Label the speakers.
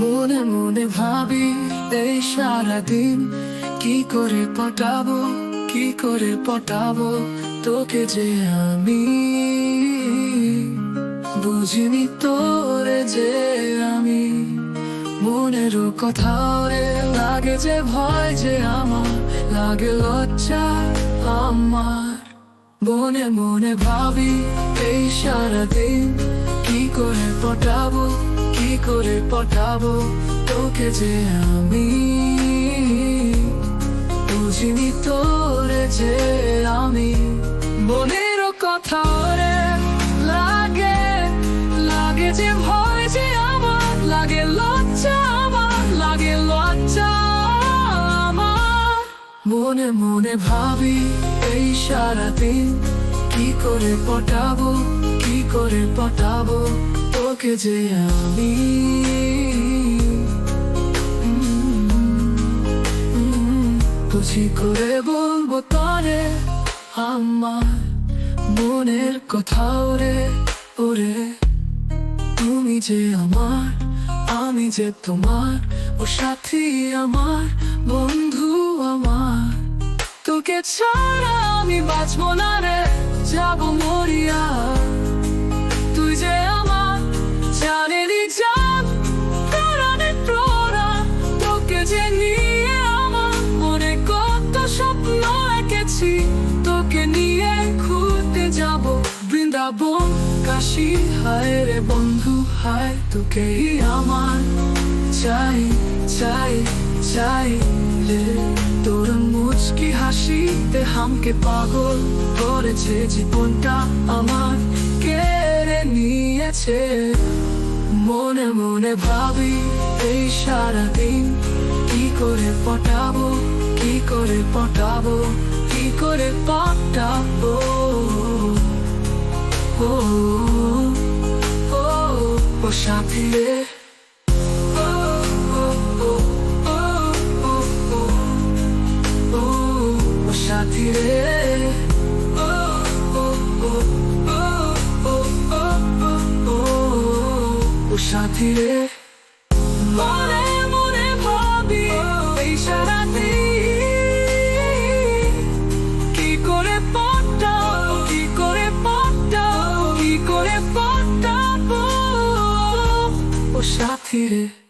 Speaker 1: মনে মনে ভাবি, এই সারাদিন কি করে পটাবো কি করে পটাবো তোকে যে আমি? বুঝিনি তোরে যে আমি। মনেরও কথা লাগে যে ভয় যে আমার, লাগে লজ্জা আমার। মনে মনে ভাবি এই সারাদিন কি করে পটাবো? কি করে পটাবো? তোকে যে আমি বুঝিনি তোরে যে আমি। মনের কথা রে লাগে লাগে যে ভয় যে আমার, লাগে লজ্জা আমার, লাগে লজ্জা আমার। মনে মনে ভাবি এই সারাদিন কি করে পটাবো? কি করে পটাবো? তোকে যে আমি। বুঝি করে বলব তরে, আমার মনের কথা রে, ওরে। তুমি যে আমার, আমি যে তোমার, ও সাথী আমার, বন্ধু আমার। তোকে ছাড়া আমি বাঁচবো না রে। যাব মরিয়া তুই যে আমার জানেনি জান প্রাণের প্রাণ তোকে যে নিয়ে আমার মনে কত স্বপ্ন এঁকেছি তোকে নিয়ে ঘুরতে যাব বৃন্দাবন কাশি হায় রে বন্ধু হায় তোকেই আমার চাই চাই চাই রে হাসিতে হামকে পাগল করেছে জীবনটা আমার কেড়ে নিয়েছে। মনে মনে ভাবি এই সারাদিন কি করে পটাবো কি করে পটাবো কি করে পটাবো ও ও, সাথী ফিরে ও সাথী রে। মনে মনে ভাবি, এই সারাতে। কি করে পাটাও কি করে পাটাও কি করে পাটাবো ও সাথী রে।